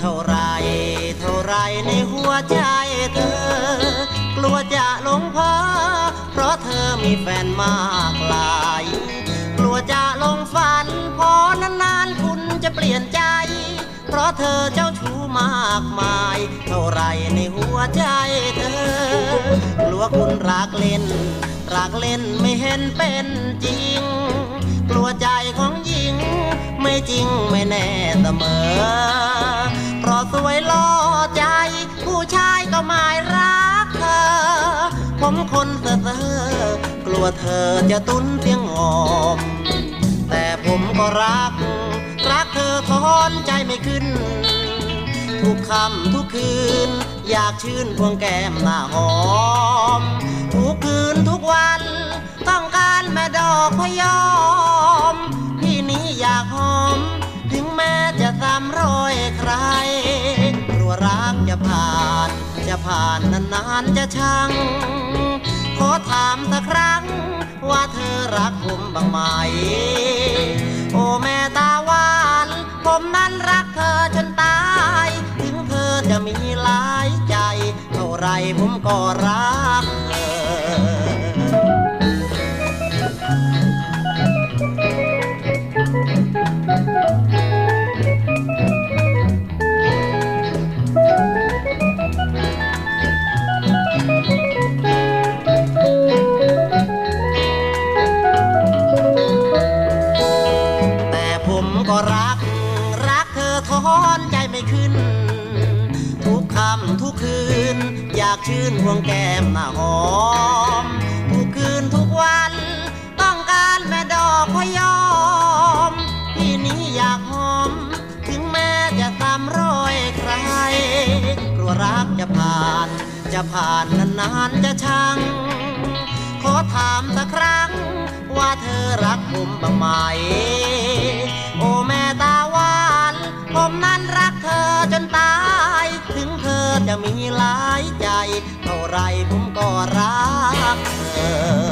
เท่าไรเท่าไรในหัวใจเธอ กลัวจะหลงพอเพราะเธอมีแฟนมากลาย กลัวจะหลงฝัน พอนานๆคุณจะเปลี่ยนใจ เพราะเธอเจ้าชู้มากมาย เท่าไรในหัวใจเธอกลัวคุณรักเล่นรักเล่นไม่เห็นเป็นจริง กลัว สวยล่อใจ ผู้ชายก็หมายรักเธอ ผมคนเซ่อกลัวเธอจะตุ้นเสียงงอม แต่ผมก็รัก รักเธอทอนใจไม่ขึ้น ทุกค่ำทุกคืน อยากชื่นพวงแก้มหน้าหอม ทุกคืนทุกวัน ต้องการแม่ดอกพยอมพี่นี้อยากหอม ถึงแม้จะตามรอ จะผ่าน จะผ่านนานๆจะช่าง ขอถามสักครั้ง ว่าเธอรักผมบ้างไหม โอ้แม่ตาหวาน ผมนั้นรักเธอจนตาย ถึงเธอจะมีหลายใจ เท่าไรผมก็รัก อทอนใจไม่ขึ้น ทุกคำทุกคืน อยากชื่นพวงแก้มหน้าหอม ทุกคืนทุกวัน ต้องการแม่ดอกพยอมพี่นี้อยากหอม ถึงแม้จะตามรอยใคร กลัวรักจะผ่าน จะผ่านนานๆจะชัง ขอถามสักครั้ง ว่าเธอรักผมบ้างไหม จนตาย ถึงเธอจะมีหลายใจ เท่าไรผมก็รักเธอ